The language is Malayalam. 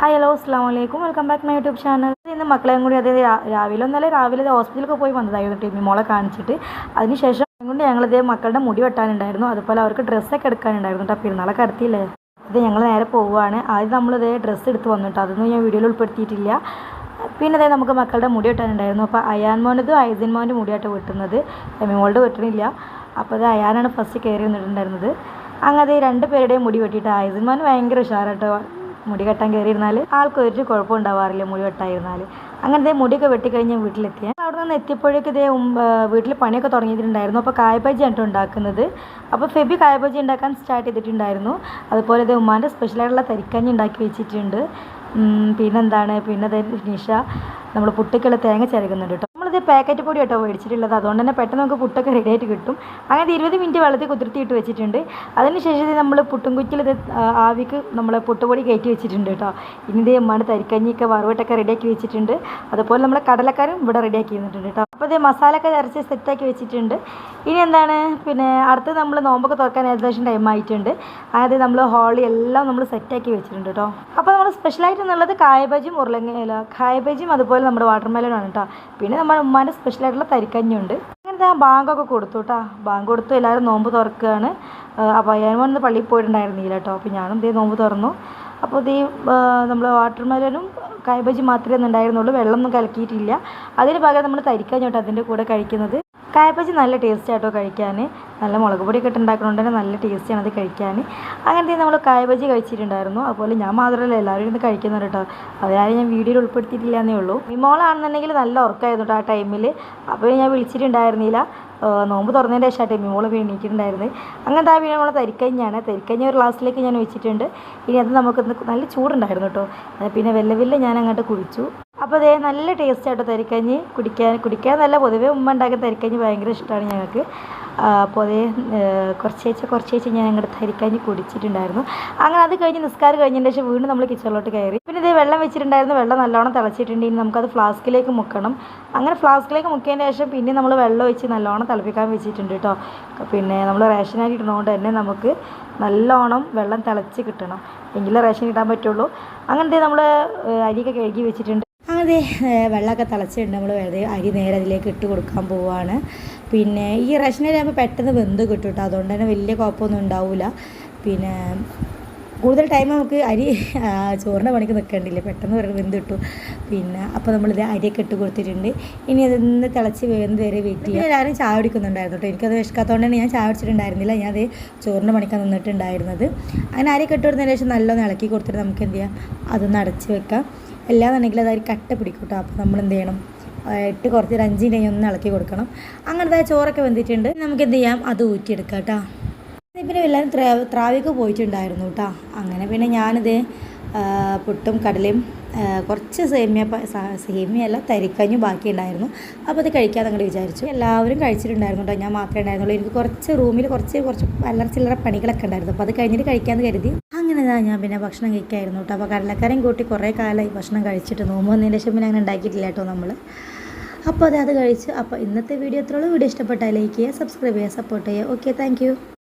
ഹായ് ഹലോ അസ്സാം വലൈക്കും welcome back my YouTube channel ഇന്ന് മക്കളെയും കൂടി അതായത് രാവിലെ ഒന്നല്ല രാവിലെ ഹോസ്പിറ്റലൊക്കെ പോയി വന്നതായിരുന്നു ടീമി മോളെ കാണിച്ചിട്ട്. അതിനുശേഷം കൊണ്ട് ഞങ്ങളിത് മക്കളുടെ മുടി വെട്ടാനുണ്ടായിരുന്നു. അതുപോലെ അവർക്ക് ഡ്രസ്സൊക്കെ എടുക്കാനുണ്ടായിരുന്നു കേട്ടോ പെരുന്നാളൊക്കെ അടുത്തില്ലേ? ഇത് ഞങ്ങൾ നേരെ പോവുകയാണ്. ആദ്യം നമ്മൾ നമ്മളിത് ഡ്രസ്സ് എടുത്ത് വന്നിട്ടോ അതൊന്നും ഞാൻ വീഡിയോയിൽ ഉൾപ്പെടുത്തിയിട്ടില്ല. പിന്നെ അതായത് നമുക്ക് മക്കളുടെ മുടി വെട്ടാനുണ്ടായിരുന്നു. അപ്പോൾ അയാൻ മോനതും ഐസിൻ മോന്റെ മുടിയായിട്ട് വെട്ടുന്നത്. എമി മോളുടെ വെട്ടണില്ല. അപ്പോൾ അത് അയാനാണ് ഫസ്റ്റ് കയറി വന്നിട്ടുണ്ടായിരുന്നത്. അങ്ങനെ രണ്ട് പേരുടെയും മുടി വെട്ടിയിട്ട് ഐസിൻ മോൻ ഭയങ്കര ഉഷാറാട്ടോ. മുടി കെട്ടാൻ കയറിയിരുന്നാൽ ആൾക്ക് ഒരു കുഴപ്പം ഉണ്ടാവാറില്ല മുടി വെട്ടായിരുന്നാൽ. അങ്ങനത്തെ മുടിയൊക്കെ വെട്ടിക്കഴിഞ്ഞ് വീട്ടിലെത്തിയ. അവിടെ നിന്ന് എത്തിയപ്പോഴേക്ക് ഇതേ വീട്ടിൽ പണിയൊക്കെ തുടങ്ങിയിട്ടുണ്ടായിരുന്നു. അപ്പോൾ കായബജി ആണ് ഉണ്ടാക്കുന്നത്. അപ്പോൾ ഫെബി കായബജി ഉണ്ടാക്കാൻ സ്റ്റാർട്ട് ചെയ്തിട്ടുണ്ടായിരുന്നു. അതുപോലെ ഇതേ ഉമ്മാന്റെ സ്പെഷ്യലായിട്ടുള്ള തരിക്കഞ്ഞി ഉണ്ടാക്കി വെച്ചിട്ടുണ്ട്. പിന്നെന്താണ്? പിന്നെ നിഷ നമ്മൾ പുട്ടിക്കുള്ള തേങ്ങ ചിരകുന്നുണ്ട് കേട്ടോ നമ്മളിത് പാക്കറ്റ് പൊടി കേട്ടോ മേടിച്ചിട്ടുള്ളത്. അതുകൊണ്ട് തന്നെ പെട്ടെന്ന് നമുക്ക് പുട്ടൊക്കെ റെഡി ആയിട്ട് കിട്ടും. അങ്ങനെ ഇരുപത് മിനിറ്റ് വെള്ളത്തിൽ കുതിർത്തിയിട്ട് വെച്ചിട്ടുണ്ട്. അതിനുശേഷം നമ്മൾ പുട്ടും കുറ്റിൽ ഇത് ആവിക്ക് നമ്മൾ പുട്ടുപൊടി കയറ്റി വെച്ചിട്ടുണ്ട് കേട്ടോ. ഇനി ഇത് ഉമ്മാന്റെ തരിക്കഞ്ഞിയൊക്കെ വറവിട്ടൊക്കെ റെഡിയാക്കി വെച്ചിട്ടുണ്ട്. അതുപോലെ നമ്മൾ കടലക്കാരും ഇവിടെ റെഡിയാക്കി വന്നിട്ടുണ്ട് കേട്ടോ. അപ്പോൾ ഇത് മസാലയൊക്കെ അരച്ച് സെറ്റാക്കി വെച്ചിട്ടുണ്ട്. ഇനി എന്താണ്? പിന്നെ അടുത്ത് നമ്മൾ നോമ്പൊക്കെ തുറക്കാൻ ഏകദേശം ടൈം ആയിട്ടുണ്ട്. അതായത് നമ്മൾ ഹോളി എല്ലാം നമ്മൾ സെറ്റാക്കി വെച്ചിട്ടുണ്ട് കേട്ടോ. അപ്പോൾ നമ്മൾ സ്പെഷ്യലായിട്ട് എന്നുള്ളത് കായബജിയും ഉരുളങ്ങ കായബജിയും അതുപോലെ നമ്മുടെ വാട്ടർമെലനാണ് കേട്ടോ. പിന്നെ നമ്മുടെ ഉമ്മാന്റെ സ്പെഷ്യലായിട്ടുള്ള തരിക്കഞ്ഞുണ്ട് അങ്ങനെ ഞാൻ ബാങ്കൊക്കെ കൊടുത്തു കേട്ടോ ബാങ്ക് കൊടുത്തു എല്ലാവരും നോമ്പ് തുറക്കുകയാണ്. അപ്പോൾ ഞാൻ വന്ന് പള്ളിയിൽ പോയിട്ടുണ്ടായിരുന്നില്ല കേട്ടോ അപ്പോൾ ഞാനും ഇതേ നോമ്പ് തുറന്നു. അപ്പോൾ ഇതേ നമ്മൾ വാട്ടർ മെലനും കൈബജി മാത്രമേ ഉണ്ടായിരുന്നുള്ളൂ. വെള്ളമൊന്നും കലക്കിയിട്ടില്ല. അതിന് പകരം നമ്മൾ തരിക്കഞ്ഞോട്ടോ അതിന്റെ കൂടെ കഴിക്കുന്നത്. കായപ്പച്ചി നല്ല ടേസ്റ്റ് ആട്ടോ കഴിക്കാൻ നല്ല മുളക് പൊടിയൊക്കെ ഇട്ട് തന്നെ നല്ല ടേസ്റ്റിയാണ് അത് കഴിക്കാൻ അങ്ങനത്തെ നമ്മൾ കായപ്പച്ചി കഴിച്ചിട്ടുണ്ടായിരുന്നു. അതുപോലെ ഞാൻ മാത്രമല്ല എല്ലാവരും ഇരുന്ന് കഴിക്കുന്നുണ്ട് കേട്ടോ. അവരാരും ഞാൻ വീഡിയോയിൽ ഉൾപ്പെടുത്തിയിട്ടില്ല എന്നേ ഉള്ളൂ. മിമോളാണെന്നുണ്ടെങ്കിൽ നല്ല ഉറക്കമായിരുന്നു കേട്ടോ ആ ടൈമിൽ അപ്പോൾ ഞാൻ വിളിച്ചിട്ടുണ്ടായിരുന്നില്ല. നോമ്പ് തുറന്നതിന്റെ ശേഷം ആട്ടെ മിമോൾ വീണിട്ടുണ്ടായിരുന്നത് അങ്ങനത്തെ ആ വീണ നമ്മളെ തരിക്കഞ്ഞാണ്. തരിക്കഞ്ഞ ഒരു ഗ്ലാസ്സിലേക്ക് ഞാൻ വെച്ചിട്ടുണ്ട് ഇനി അത് നമുക്ക് നല്ല ചൂടുണ്ടായിരുന്നു കേട്ടോ. പിന്നെ വെല്ലവില്ല വെല്ല ഞാൻ അങ്ങോട്ട് കുടിച്ചു അപ്പോൾ അതേ നല്ല ടേസ്റ്റ് ആയിട്ട് തരിക്കഞ്ഞി. കുടിക്കാൻ കുടിക്കാൻ നല്ല പൊതുവേ ഉമ്മ ഉണ്ടാക്കുന്ന തരിക്കഞ്ഞി ഭയങ്കര ഇഷ്ടമാണ് ഞങ്ങൾക്ക്. അപ്പോൾ അതേ കുറച്ചേച്ച് കുറച്ചേച്ച് ഞാൻ ഞങ്ങളുടെ തരിക്കഞ്ഞി കുടിച്ചിട്ടുണ്ടായിരുന്നു. അങ്ങനെ അത് കഴിഞ്ഞ് നിസ്കാരം കഴിഞ്ഞതിന് ശേഷം വീണ്ടും നമ്മൾ കിച്ചണിലോട്ട് കയറി. പിന്നെ ഇതേ വെള്ളം വെച്ചിട്ടുണ്ടായിരുന്നു. വെള്ളം നല്ലോണം തിളച്ചിട്ടുണ്ട്. ഇനി നമുക്കത് ഫ്ലാസ്കിലേക്ക് മുക്കണം. അങ്ങനെ ഫ്ലാസ്കിലേക്ക് മുക്കിയതിന് ശേഷം പിന്നെ നമ്മൾ വെള്ളം ഒഴിച്ച് നല്ലോണം തിളപ്പിക്കാൻ വെച്ചിട്ടുണ്ട് കേട്ടോ പിന്നെ നമ്മൾ റേഷൻ അരി ഇടുന്നതുകൊണ്ട് തന്നെ നമുക്ക് നല്ലോണം വെള്ളം തിളച്ച് കിട്ടണം. എങ്കിലേ റേഷൻ ഇടാൻ പറ്റുള്ളൂ. അങ്ങനത്തെ നമ്മൾ അരിയൊക്കെ കഴുകി വെച്ചിട്ടുണ്ട്. അങ്ങനെ വെള്ളമൊക്കെ തിളച്ചിട്ടുണ്ട്. നമ്മൾ വെറുതെ അരി നേരെ അതിലേക്ക് ഇട്ട് കൊടുക്കാൻ പോവുകയാണ് പിന്നെ ഈ ആകുമ്പോൾ പെട്ടെന്ന് വെന്ത് കിട്ടും കേട്ടോ. അതുകൊണ്ട് തന്നെ വലിയ കുഴപ്പമൊന്നും ഉണ്ടാവില്ല പിന്നെ കൂടുതൽ ടൈം നമുക്ക് അരി ചോറിന്റെ പണിക്ക് നിൽക്കേണ്ടില്ല പെട്ടെന്ന് വെറുതെ വെന്ത് കിട്ടും. പിന്നെ അപ്പോൾ നമ്മളിത് അരിയൊക്കെ ഇട്ട് കൊടുത്തിട്ടുണ്ട്. ഇനി അതൊന്ന് തിളച്ച് വേന്ത് വരെ വെയിറ്റ് എല്ലാവരും ചായ കുടിക്കുന്നുണ്ടായിരുന്നു കേട്ടോ. എനിക്കത് വിശക്കാത്തതുകൊണ്ട് തന്നെ ഞാൻ ചായ കുടിച്ചിട്ടുണ്ടായിരുന്നില്ല. ഞാൻ അത് ചോറിന്റെ പണിക്കാൻ നിന്നിട്ടുണ്ടായിരുന്നത്. അങ്ങനെ അരിയൊക്കെ ഇട്ട് കൊടുത്തതിന് ശേഷം നല്ലോണം ഇളക്കി കൊടുത്തിട്ട് നമുക്ക് എന്ത് ചെയ്യാം? അതൊന്ന് അടച്ച് വെക്കാം. എല്ലാന്നുണ്ടെങ്കിൽ അതൊരു കട്ട പിടിക്കൂട്ടോ കേട്ടോ. അപ്പോൾ നമ്മൾ എന്ത് ചെയ്യണം? ഇട്ട് കുറച്ച് ഒരു അഞ്ച് ഒന്ന് ഇളക്കി കൊടുക്കണം. അങ്ങനത്തെ ചോറൊക്കെ വെന്തിട്ടുണ്ട്. നമുക്ക് എന്ത് ചെയ്യാം? അത് ഊറ്റിയെടുക്കാം കേട്ടോ. പിന്നെ എല്ലാവരും ത്രാ ത്രാവിക്ക് പോയിട്ടുണ്ടായിരുന്നു കേട്ടോ. അങ്ങനെ പിന്നെ ഞാനിത് പുട്ടും കടലയും കുറച്ച് സേമിയ സേമിയ അല്ല തരിക്കഞ്ഞു തരിക്കഞ്ഞും ബാക്കി ഉണ്ടായിരുന്നു അപ്പോൾ അത് കഴിക്കാൻ അങ്ങോട്ട് വിചാരിച്ചു. എല്ലാവരും കഴിച്ചിട്ടുണ്ടായിരുന്നു കേട്ടോ ഞാൻ മാത്രമേ ഉണ്ടായിരുന്നുള്ളൂ. എനിക്ക് കുറച്ച് റൂമിൽ കുറച്ച് കുറച്ച് അല്ലറ ചില്ലറ പണികളൊക്കെ ഉണ്ടായിരുന്നു. അപ്പോൾ അത് കഴിഞ്ഞിട്ട് കഴിക്കാമെന്ന് കരുതി. അങ്ങനെ ഞാൻ പിന്നെ ഭക്ഷണം കഴിക്കായിരുന്നു കേട്ടോ അപ്പോൾ കടലക്കറിയും കൂട്ടി കുറേ കാലമായി ഭക്ഷണം കഴിച്ചിട്ട് നോമ്പ് വന്നതിന്റെ ശേഷം പിന്നെ അങ്ങനെ ഉണ്ടാക്കിയിട്ടില്ല കേട്ടോ നമ്മൾ അപ്പോൾ അത് അത് കഴിച്ച് അപ്പോൾ ഇന്നത്തെ വീഡിയോ എത്രയുള്ളൂ വീഡിയോ ഇഷ്ടപ്പെട്ടാൽ ലൈക്ക് ചെയ്യുക സബ്സ്ക്രൈബ് ചെയ്യുക സപ്പോർട്ട് ചെയ്യുക. Okay thank